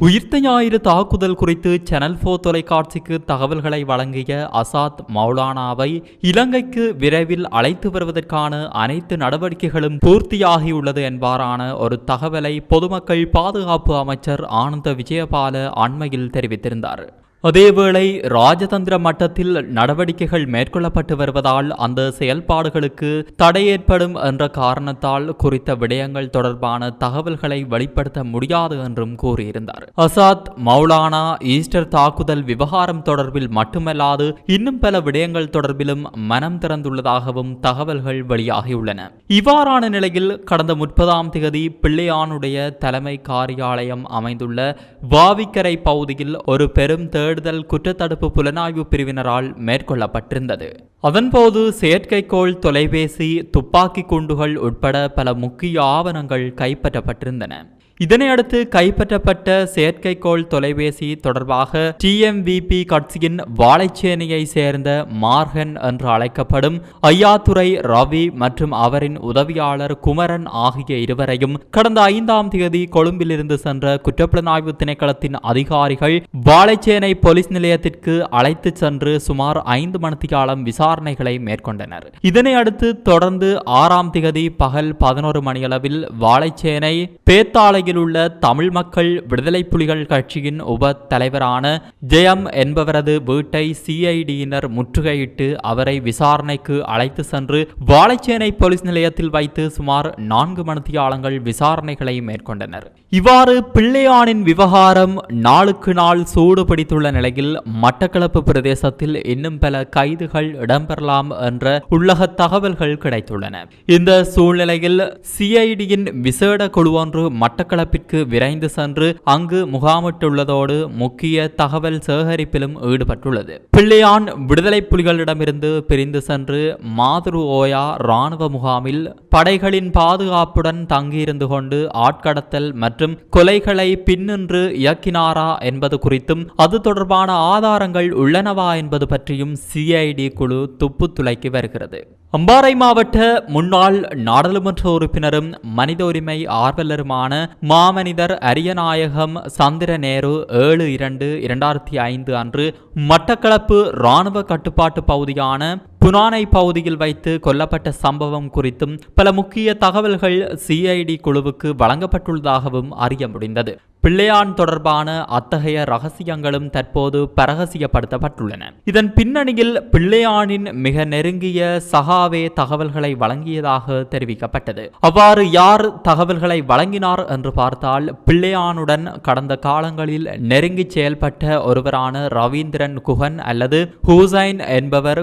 உயிர்த்த ஞாயிறு தாக்குதல் குறித்து சேனல் போ தொலைக்காட்சிக்கு தகவல்களை வழங்கிய அசாத் மௌலானாவை இலங்கைக்கு விரைவில் அழைத்து வருவதற்கான அனைத்து நடவடிக்கைகளும் பூர்த்தியாகியுள்ளது என்பாரான ஒரு தகவலை பொதுமக்கள் பாதுகாப்பு அமைச்சர் ஆனந்த விஜயபால அண்மையில் தெரிவித்திருந்தார். அதேவேளை ராஜதந்திர மட்டத்தில் நடவடிக்கைகள் மேற்கொள்ளப்பட்டு வருவதால் அந்த செயல்பாடுகளுக்கு தடை ஏற்படும் என்ற காரணத்தால் குறித்த விடயங்கள் தொடர்பான தகவல்களை வெளிப்படுத்த முடியாது என்றும் கூறியிருந்தார். அசாத் மௌலானா ஈஸ்டர் தாக்குதல் விவகாரம் தொடர்பில் மட்டுமல்லாது இன்னும் பல விடயங்கள் தொடர்பிலும் மனம் திறந்துள்ளதாகவும் தகவல்கள் வெளியாகியுள்ளன. இவ்வாறான நிலையில் கடந்த முப்பதாம் தேதி பிள்ளையானுடைய தலைமை காரியாலயம் அமைந்துள்ள வாவிக்கரை பகுதியில் ஒரு பெரும் தேடுதல் குற்றத்தடுப்பு புலனாய்வு பிரிவினரால் மேற்கொள்ளப்பட்டிருந்தது. அதன்போது செயற்கைக்கோள் தொலைபேசி துப்பாக்கி குண்டுகள் உட்பட பல முக்கிய ஆவணங்கள் கைப்பற்றப்பட்டிருந்தன. இதனையடுத்து கைப்பற்றப்பட்ட செயற்கைக்கோள் தொலைபேசி தொடர்பாக டிஎம்விபி கட்சியின் வாழைச்சேனையை சேர்ந்த மார்கன் என்று அழைக்கப்படும் ஐயாத்துறை ரவி மற்றும் அவரின் உதவியாளர் குமரன் ஆகிய இருவரையும் கடந்த ஐந்தாம் தேதி கொழும்பிலிருந்து சென்ற குற்றப்புலனாய்வு திணைக்களத்தின் அதிகாரிகள் வாழைச்சேனை போலீஸ் நிலையத்திற்கு அழைத்து சென்று சுமார் ஐந்து மணித்தியாலம் விசாரணைகளை மேற்கொண்டனர். இதனை அடுத்து தொடர்ந்து ஆறாம் திகதி பகல் பதினோரு மணியளவில் வாழைச்சேனை பேத்தாளை அருகில் உள்ள தமிழ் மக்கள் விடுதலை புலிகள் கட்சியின் உப தலைவரான ஜெயம் என்பவரது வீட்டை சிஐடியினர் முற்றுகையிட்டு அவரை விசாரணைக்கு அழைத்து சென்று வாழைச்சேனை போலீஸ் நிலையத்தில் வைத்து சுமார் நான்கு மணித்தியாலங்கள் விசாரணைகளை மேற்கொண்டனர். இவ்வாறு பிள்ளையானின் விவகாரம் நாளுக்கு நாள் சூடு பிடித்துள்ள நிலையில் மட்டக்களப்பு பிரதேசத்தில் இன்னும் பல கைதுகள் இடம்பெறலாம் என்ற உள்ளக தகவல்கள் கிடைத்துள்ளன. இந்த சூழ்நிலையில் சிஐடியின் விசேட குழு ஒன்று மட்டக்களப்பு மட்டக்களப்பிற்கு விரைந்து சென்று அங்கு முகாமிட்டுள்ளதோடு முக்கிய தகவல் சேகரிப்பிலும் ஈடுபட்டுள்ளது. பிள்ளையான் விடுதலை புலிகளிடமிருந்து பிரிந்து சென்று மாதுரு ஓயா இராணுவ முகாமில் படைகளின் பாதுகாப்புடன் தங்கியிருந்து கொண்டு ஆட்கடத்தல் மற்றும் கொலைகளை பின்னின்று இயக்கினாரா என்பது குறித்தும் அது தொடர்பான ஆதாரங்கள் உள்ளனவா என்பது பற்றியும் சிஐடி குழு துப்பு துளைக்கி வருகிறது. அம்பாறை மாவட்ட முன்னாள் நாடாளுமன்ற உறுப்பினரும் மனித உரிமை ஆர்வலருமான மாமனிதர் அரியநாயகம் சந்திர நேரு ஏழு இரண்டு இரண்டாயிரத்தி ஐந்து அன்று மட்டக்களப்பு இராணுவ கட்டுப்பாட்டு பகுதியான புனானை பகுதியில் வைத்து கொல்லப்பட்ட சம்பவம் குறித்தும் பல முக்கிய தகவல்கள் சிஐடி குழுவுக்கு வழங்கப்பட்டுள்ளதாகவும் அறிய முடிந்தது. பிள்ளையான் தொடர்பான அத்தகைய ரகசியங்களும் தற்போது பரகசியப்படுத்தப்பட்டுள்ளன. இதன் பின்னணியில் பிள்ளையானின் மிக நெருங்கிய சகாவே தகவல்களை வழங்கியதாக தெரிவிக்கப்பட்டது. அவ்வாறு யார் தகவல்களை வழங்கினார் என்று பார்த்தால் பிள்ளையானுடன் கடந்த காலங்களில் நெருங்கி செயல்பட்ட ஒருவரான ரவீந்திரன் குஹன் அல்லது ஹூசைன் என்பவர்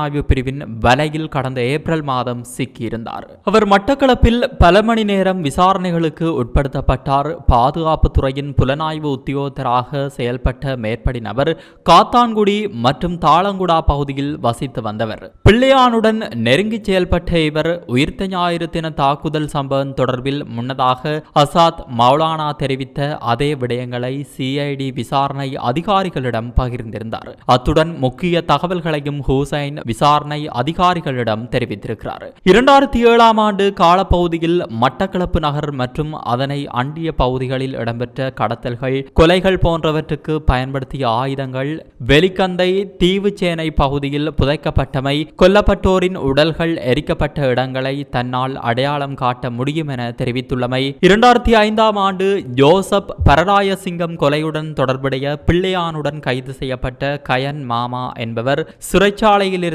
புலனாய்வு பிரிவின் வலையில் கடந்த ஏப்ரல் மாதம் சிக்கியிருந்தார். அவர் மட்டக்களப்பில் பல மணி நேரம் விசாரணைகளுக்கு உட்படுத்தப்பட்டார். பாதுகாப்புத்துறையின் புலனாய்வு உத்தியோகத்தராக செயல்பட்ட மேற்படி நபர் காத்தான்குடி மற்றும் தாளங்குடா பகுதியில் வசித்து வந்தவர். பிள்ளையானுடன் நெருங்கி செயல்பட்ட இவர் உயிர்த்த ஞாயிறு தின தாக்குதல் சம்பவம் தொடர்பில் முன்னதாக அசாத் மௌலானா தெரிவித்த அதே விடயங்களை சிஐடி விசாரணை அதிகாரிகளிடம் பகிர்ந்திருந்தார். அத்துடன் முக்கிய தகவல்களையும் ஹூசைன் விசாரணை அதிகாரிகளிடம் தெரிவித்திருக்கிறார். இரண்டாயிரத்தி ஏழாம் ஆண்டு காலப்பகுதியில் மட்டக்களப்பு நகர் மற்றும் அதனை அண்டிய பகுதிகளில் இடம்பெற்ற கடத்தல்கள் கொலைகள் போன்றவற்றுக்கு பயன்படுத்திய ஆயுதங்கள் வெலிக்கந்தை தீவுச்சேனை பகுதியில் புதைக்கப்பட்டமை கொல்லப்பட்டோரின் உடல்கள் எரிக்கப்பட்ட இடங்களை தன்னால் அடையாளம் காட்ட முடியும் என தெரிவித்துள்ளமை. இரண்டாயிரத்தி ஐந்தாம் ஆண்டு ஜோசப் பரராயசிங்கம் கொலையுடன் தொடர்புடைய பிள்ளையானுடன் கைது செய்யப்பட்ட கயன் மாமா என்பவர்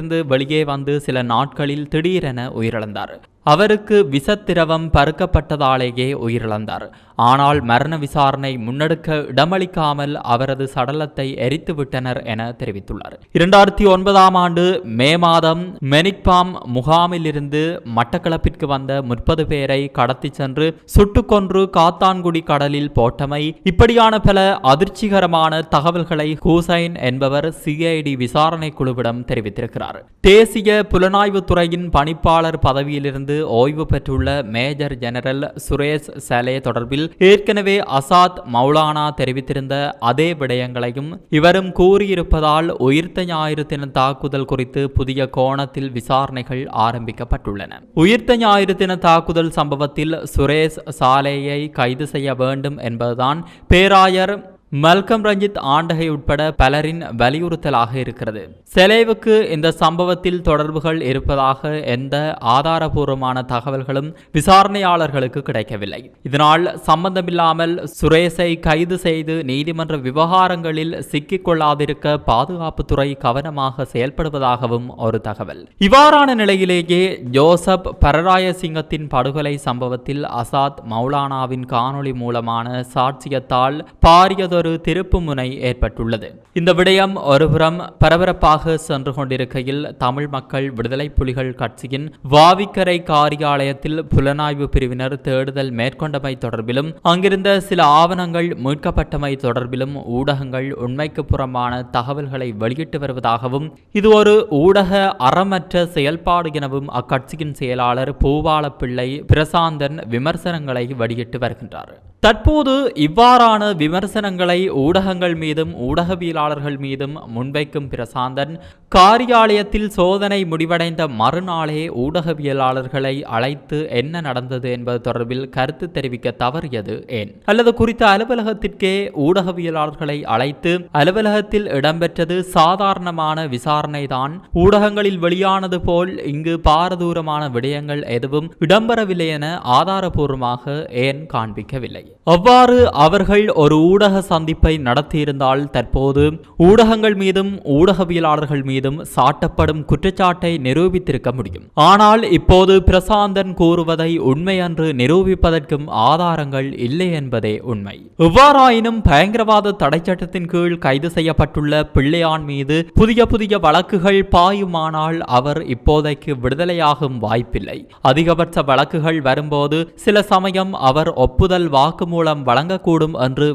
இருந்து வெளியே வந்து சில நாட்களில் திடீரென உயிரிழந்தார். அவருக்கு விசத்திரவம் பருக்கப்பட்டதாலேயே உயிரிழந்தார். ஆனால் மரண விசாரணை முன்னெடுக்க இடமளிக்காமல் அவரது சடலத்தை எரித்துவிட்டனர் என தெரிவித்துள்ளார். இரண்டாயிரத்தி ஒன்பதாம் ஆண்டு மே மாதம் மெனிக்பாம் முகாமிலிருந்து மட்டக்களப்பிற்கு வந்த முப்பது பேரை கடத்தி சென்று சுட்டுக்கொன்று காத்தான்குடி கடலில் போட்டமை இப்படியான பல அதிர்ச்சிகரமான தகவல்களை ஹூசைன் என்பவர் சிஐடி விசாரணை குழுவிடம் தெரிவித்திருக்கிறார். தேசிய புலனாய்வு துறையின் பணிப்பாளர் பதவியிலிருந்து இருந்து ஓய்வு பெற்றுள்ள மேஜர் ஜெனரல் சுரேஷ் சலே தொடர்பில் ஏற்கனவே அசாத் மௌலானா தெரிவித்திருந்த அதே விடயங்களையும் இவரும் கூறியிருப்பதால் உயிர்த்த ஞாயிறு தின தாக்குதல் குறித்து புதிய கோணத்தில் விசாரணைகள் ஆரம்பிக்கப்பட்டுள்ளன. உயிர்த்த ஞாயிறு தின தாக்குதல் சம்பவத்தில் சுரேஷ் சாலேயை கைது செய்ய வேண்டும் என்பதுதான் பேராயர் மல்கம் ரஞ்சித் ஆண்டகை உட்பட பலரின் வலியுறுத்தலாக இருக்கிறது. செலேவுக்கு இந்த சம்பவத்தில் தொடர்புகள் இருப்பதாக எந்த ஆதாரபூர்வமான தகவல்களும் விசாரணையாளர்களுக்கு கிடைக்கவில்லை. இதனால் சம்பந்தமில்லாமல் சுரேஷை கைது செய்து நீதிமன்ற விவகாரங்களில் சிக்கிக்கொள்ளாதிருக்க பாதுகாப்புத்துறை கவனமாக செயல்படுவதாகவும் ஒரு தகவல். இவ்வாறான நிலையிலேயே ஜோசப் பரராயசிங்கத்தின் படுகொலை சம்பவத்தில் அசாத் மௌலானாவின் காணொளி மூலமான சாட்சியத்தால் பாரியதொரு ஒரு திருப்புமுனை ஏற்பட்டுள்ளது. இந்த விடயம் ஒருபுறம் பரபரப்பாக சென்று கொண்டிருக்கையில் தமிழ் மக்கள் விடுதலை புலிகள் கட்சியின் வாவிக்கரை காரியாலயத்தில் புலனாய்வு பிரிவினர் தேடுதல் மேற்கொண்டமை தொடர்பிலும் அங்கிருந்த சில ஆவணங்கள் மீட்கப்பட்டமை தொடர்பிலும் ஊடகங்கள் உண்மைக்கு புறமான தகவல்களை வெளியிட்டு வருவதாகவும் இது ஒரு ஊடக அறமற்ற செயல்பாடு எனவும் அக்கட்சியின் செயலாளர் பூவாளப்பிள்ளை பிரசாந்தன் விமர்சனங்களை வெளியிட்டு வருகின்றார். தற்போது இவ்வாறான விமர்சனங்கள் ஊடகங்கள் மீதும் ஊடகவியலாளர்கள் மீதும் முன்வைக்கும் பிரசாந்தன் காரியாலயத்தில் சோதனை முடிவடைந்த மறுநாளே ஊடகவியலாளர்களை அழைத்து என்ன நடந்தது என்பது தொடர்பில் கருத்து தெரிவிக்க தவறியது ஏன்? அல்லது குறித்த அலுவலகத்திற்கே ஊடகவியலாளர்களை அழைத்து அலுவலகத்தில் இடம்பெற்றது சாதாரணமான விசாரணைதான் ஊடகங்களில் வெளியானது போல் இங்கு பாரதூரமான விடயங்கள் எதுவும் இடம்பெறவில்லை என ஆதாரபூர்வமாக ஏன் காண்பிக்கவில்லை? அவ்வாறு அவர்கள் ஒரு ஊடக சந்திப்பை நடத்தியிருந்தால் தற்போது ஊடகங்கள் மீதும் ஊடகவியலாளர்கள் மீதும் சாட்டப்படும் குற்றச்சாட்டை நிரூபித்திருக்க முடியும். ஆனால் இப்போது பிரசாந்தன் கூறுவதை உண்மையன்று நிரூபிப்பதற்கும் ஆதாரங்கள் இல்லை என்பதே உண்மை. எவ்வாறாயினும் பயங்கரவாத தடை சட்டத்தின் கீழ் கைது செய்யப்பட்டுள்ள பிள்ளையான் மீது புதிய புதிய வழக்குகள் பாயுமானால் அவர் இப்போதைக்கு விடுதலையாகும் வாய்ப்பில்லை. அதிகபட்ச வழக்குகள் வரும்போது சில சமயம் அவர் ஒப்புதல் வாக்குமூலம் வழங்கக்கூடும் என்று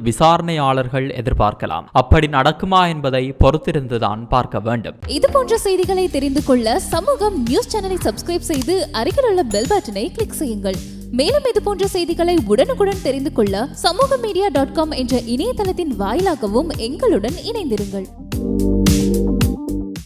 விசாரணையாளர்கள் எதிர்பார்க்கலாம். அப்படி நடக்குமா என்பதை பொறுத்திருந்துதான் பார்க்க வேண்டும். இது போன்ற செய்திகளை தெரிந்து கொள்ள சமூகம் நியூஸ் சேனலை சப்ஸ்கிரைப் செய்து அருகில் உள்ள பெல் பட்டனை கிளிக் செய்யுங்கள். மேலும் இது போன்ற செய்திகளை உடனுக்குடன் தெரிந்து கொள்ள சமூக மீடியா டாட் காம் என்ற இணையதளத்தின் வாயிலாகவும் எங்களுடன் இணைந்திருங்கள்.